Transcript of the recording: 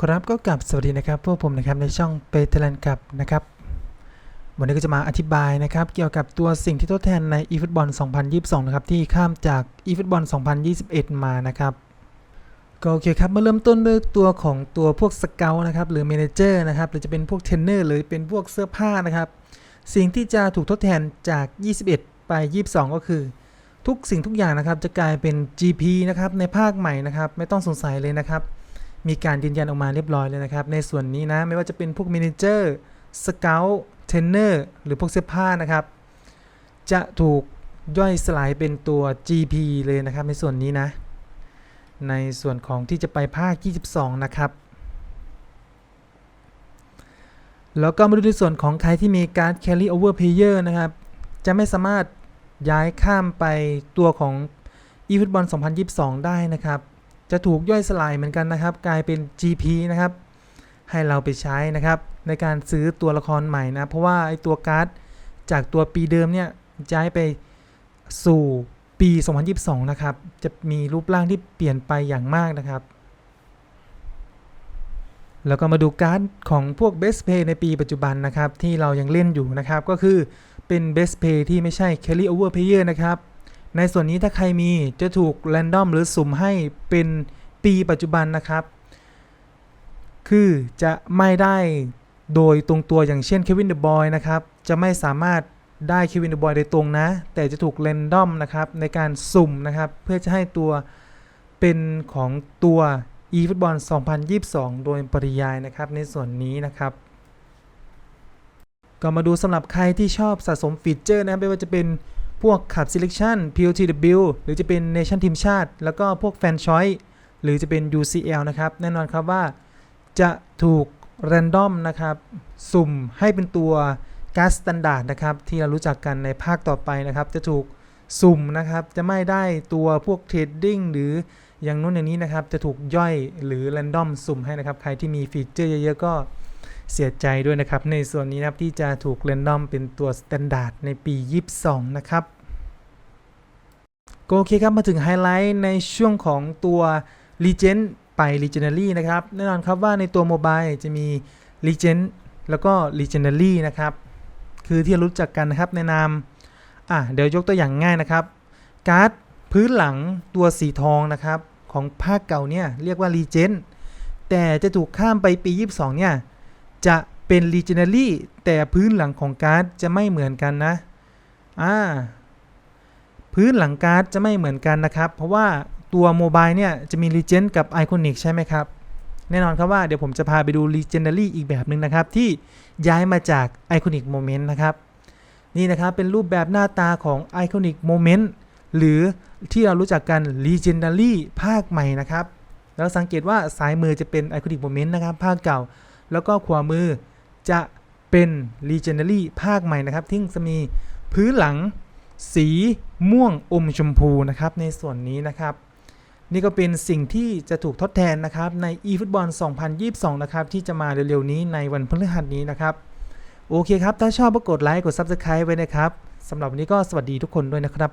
ครับก็กลับสวัสดีนะครับ พวกผมนะครับในช่องเปเทลันกับนะครับ วันนี้ก็จะมาอธิบายนะครับ เกี่ยวกับตัวสิ่งที่ทดแทนใน eFootball 2022 นะครับ ที่ข้ามจาก eFootball 2021 มานะครับ ก็โอเคครับมาเริ่มต้นด้วยตัวของตัวพวกสเกลนะครับ หรือเมนเจอร์นะครับ หรือจะเป็นพวกเทรนเนอร์หรือเป็นพวกเสื้อผ้านะครับ สิ่งที่จะถูกทดแทนจาก 21 ไป 22 ก็คือ ทุกสิ่งทุกอย่างนะครับจะกลายเป็น GP นะครับในภาคใหม่นะครับ ไม่ต้องสงสัยเลยนะครับ มีการยืนยันออกมาเรียบร้อยเลยนะครับ ในส่วนนี้นะไม่ว่าจะเป็นพวก m ม n เจอร์สเกลเทรนเนอร์หรือพวกเสื้อผ้านะครับ จะถูกย่อยสลายเป็นตัว GP เลยนะครับ ในส่วนนี้นะ ในส่วนของที่จะไปภาค 22 นะครับ แล้วก็มาดูในส่วนของใครที่มีการ carry over player นะครับ จะไม่สามารถ ย้ายข้ามไปตัวของ eFootball 2022 ได้นะครับ จะถูกย่อยสลายเหมือนกันนะครับ กลายเป็น GP นะครับ ให้เราไปใช้นะครับ ในการซื้อตัวละครใหม่นะ เพราะว่าไอตัวการ์ดจากตัวปีเดิมเนี่ยย้ายไปสู่ปี 2022 นะครับ จะมีรูปร่างที่เปลี่ยนไปอย่างมากนะครับ แล้วก็มาดูการ์ดของพวก Best Pay ในปีปัจจุบันนะครับ ที่เรายังเล่นอยู่นะครับ ก็คือ เป็น Best Pay ที่ไม่ใช่ Carry Over Player นะครับ ในส่วนนี้ถ้าใครมีจะถูก Random หรือสุ่มให้เป็นปีปัจจุบันนะครับ คือจะไม่ได้โดยตรงตัวอย่างเช่นเควินเดอะบอยนะครับ จะไม่สามารถได้เควินเดอะบอยโดยตรงนะ แต่จะถูก Random นะครับในการสุ่มนะครับ เพื่อจะให้ตัวเป็นของตัว eFootball 2022 โดยปริยายนะครับในส่วนนี้นะครับ ก็มาดูสำหรับใครที่ชอบสะสมฟีเจอร์นะครับไม่ว่าจะเป็นพวกขับ selection POTW หรือจะเป็น nation ทีมชาติ แล้วก็พวก fan choice หรือจะเป็น UCL นะครับ แน่นอนครับว่าจะถูก random นะครับ สุ่มให้เป็นตัวการ์ดสแตนดาร์ดนะครับ ที่เรารู้จักกันในภาคต่อไปนะครับ จะถูกสุ่มนะครับ จะไม่ได้ตัวพวก trading หรืออย่างนู้นอย่างนี้นะครับ จะถูกย่อยหรือ random สุ่มให้นะครับ ใครที่มีฟีเจอร์เยอะๆก็ เสียใจด้วยนะครับ ในส่วนนี้นะครับที่จะถูกเรนดอมเป็นตัวสแตนดาร์ดในปี 22 นะครับโอเคครับมาถึงไฮไลท์ในช่วงของตัว Legend ไป Legendary นะครับ แน่นอนครับว่าในตัวโมบายจะมี Legend แล้วก็ Legendary นะครับ คือที่รู้จักกันนะครับในนามอะเดี๋ยวยกตัวอย่างง่ายนะครับ การ์ดพื้นหลังตัวสีทองนะครับ ของภาคเก่าเนี่ยเรียกว่า Legend แต่จะถูกข้ามไปปี 22 เนี่ย จะเป็น Legendary แต่พื้นหลังของการ์ดจะไม่เหมือนกันนะอ่าพื้นหลังการ์ดจะไม่เหมือนกันนะครับ เพราะว่าตัวโมบายเนี่ยจะมี Legend กับ Iconic ใช่ไหมครับ แน่นอนครับว่าเดี๋ยวผมจะพาไปดู Legendary อีกแบบหนึ่งนะครับ ที่ย้ายมาจาก Iconic Moment นะครับ นี่นะครับเป็นรูปแบบหน้าตาของ Iconic Moment หรือที่เรารู้จักกัน Legendary ภาคใหม่นะครับ แล้วสังเกตว่าซ้ายมือจะเป็น Iconic Moment นะครับ ภาคเก่า แล้วก็ขวามือจะเป็น Legendary ภาคใหม่นะครับที่จะมีพื้นหลังสีม่วงอมชมพูนะครับในส่วนนี้นะครับ นี่ก็เป็นสิ่งที่จะถูกทดแทนนะครับใน eFootball 2022 นะครับ ที่จะมาเร็วๆนี้ในวันพฤหัสนี้นะครับ โอเคครับ ถ้าชอบก็กดไลค์กด Subscribe ไว้นะครับสำหรับวันนี้ก็สวัสดีทุกคนด้วยนะครับ